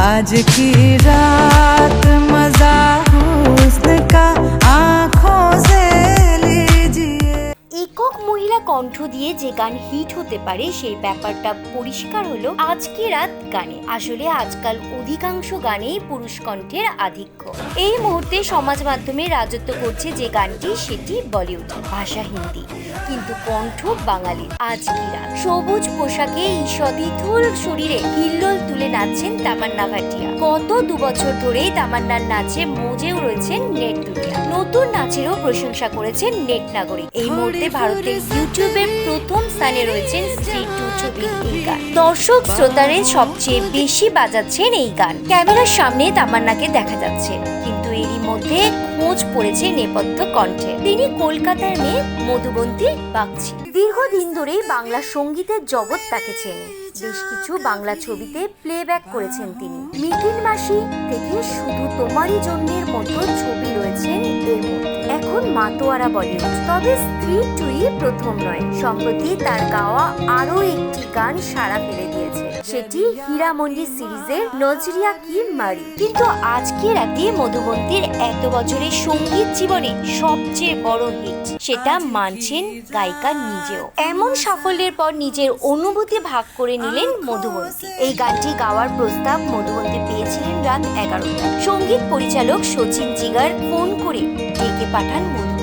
आज की रात কণ্ঠ দিয়ে যে গান হিট হতে পারে সেই ব্যাপারটা পরিষ্কার হলো আজকে রাত গানে। আসলে আজকাল অধিকাংশ গানেই পুরুষ কণ্ঠের আধিক্য। এই মুহূর্তে সমাজ মাধ্যমে রাজত্ব করছে যে গানটি সেটি বলিউড ভাষা হিন্দি। কিন্তু কণ্ঠ বাঙালি আজকি রাত। সবুজ পোশাকে ঈষদিথুল শরীরে হিল্লোল তুলে নাচছেন তামান্না ভাটিয়া। গত দু বছর ধরেই তামান্নার নাচে মজেও রয়েছেন নেট দুনিয়া। নতুন নাচেরও প্রশংসা করেছেন নেট নাগরিক। এই মুহূর্তে ভারতের ইউটিউবের প্রথম স্থানে রয়েছেন স্ত্রী টু ছবির এই গান। দর্শক শ্রোতারে সবচেয়ে বেশি বাজাচ্ছেন এই গান। ক্যামেরার সামনে তামান্নাকে দেখা যাচ্ছে। কিন্তু এরই মধ্যে খোঁজ পড়েছে নেপথ্য কণ্ঠে। তিনি কলকাতার মেয়ে মধুবন্তী বাগচি। দীর্ঘদিন ধরেই বাংলা সঙ্গীতের জগৎ তাকে চেনে। বেশ কিছু বাংলা ছবিতে প্লেব্যাক করেছেন তিনি। মিটিন মাসি থেকে শুধু তোমারই জন্মের মতো ছবি রয়েছে এখন মাতোয়ারা বলিউড। তবে স্ত্রী টুই প্রথম নয়। সম্প্রতি তার গাওয়া আরও একটি গান সাড়া ফেলে দিয়েছে। সেটি হীরামন্ডি সিরিজের নজরিয়া কি মারি। কিন্তু আজকে রাতে মধুবন্তীর এত বছরের সংগীত জীবনে সবচেয়ে বড় হিট সেটা মানছেন গায়িকা নিজেও। এমন সাফল্যের পর নিজের অনুভূতি ভাগ করে নিলেন মধুবন্তী এই গানটি গাওয়ার প্রস্তাব মধুবন্তী পেয়েছিলেন রাত এগারোটা সংগীত পরিচালক সচিন জিগার ফোন করে ডেকে পাঠান মধুবন্তীকে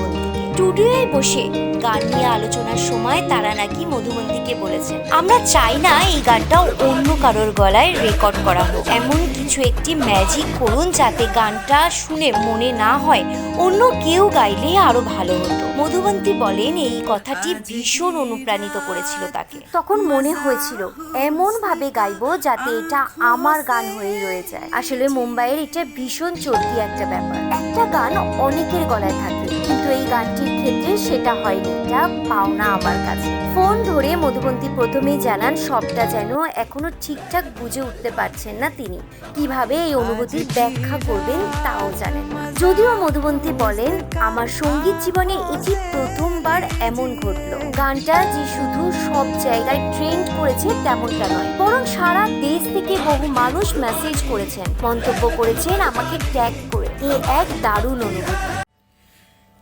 স্টুডিওয়ে বসে গান নিয়ে আলোচনার সময় তারা নাকি মধুবন্তীকে বলেছেন আমরা চাই না এই গানটা অন্য কারোর গলায় রেকর্ড করা হোক। এমন কিছু একটি ম্যাজিক করুন যাতে গানটা শুনে মনে না হয় অন্য কেউ গাইলে আরও ভালো হতো। মধুবন্তী বলেন, এই কথাটি ভীষণ অনুপ্রাণিত করেছিল তাকে। তখন মনে হয়েছিল এমন ভাবে গাইবো যাতে এটা আমার গান হয়ে রয়ে যায়। আসলে মুম্বাইয়ের এটা ভীষণ চলতি একটা ব্যাপার। একটা গান অনেকের গলায় থাকে, কিন্তু এই গানটির ক্ষেত্রে সেটা হয়নি এটা পাওনা আমার কাছে। ফোন ধরে মধুবন্তী প্রথমেই জানান, সবটা যেন এখনও ঠিকঠাক বুঝে উঠতে পারছেন না তিনি। কীভাবে এই অনুভূতির ব্যাখ্যা করবেন তাও জানেন যদিও মধুবন্তী বলেন, আমার সংগীত জীবনে এটি প্রথমবার এমন ঘটলো। গানটা যে শুধু সব জায়গায় ট্রেন্ড করেছে তেমনটা নয়, বরং সারা দেশ থেকে বহু মানুষ মেসেজ করেছেন, মন্তব্য করেছেন, আমাকে ট্যাগ করে এ এক দারুণ অনুভূতি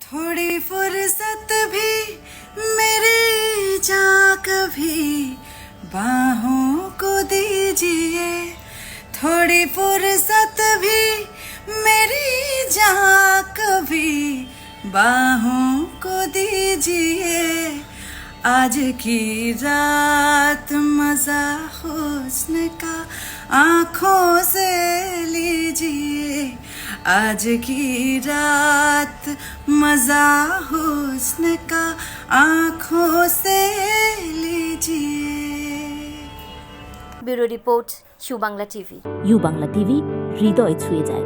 थोड़ी फुर्सत भी मेरी जा कभी बाहों को दीजिए थोड़ी फुर्सत भी मेरी जा कभी बाहों को दीजिए आज की रात मजा हुस्न का आंखों से लीजिए आज की रात मजा हुस्न का आंखों से लीजिए bureau report Subangla TV U Bangla TV হৃদয় ছুঁয়ে যায়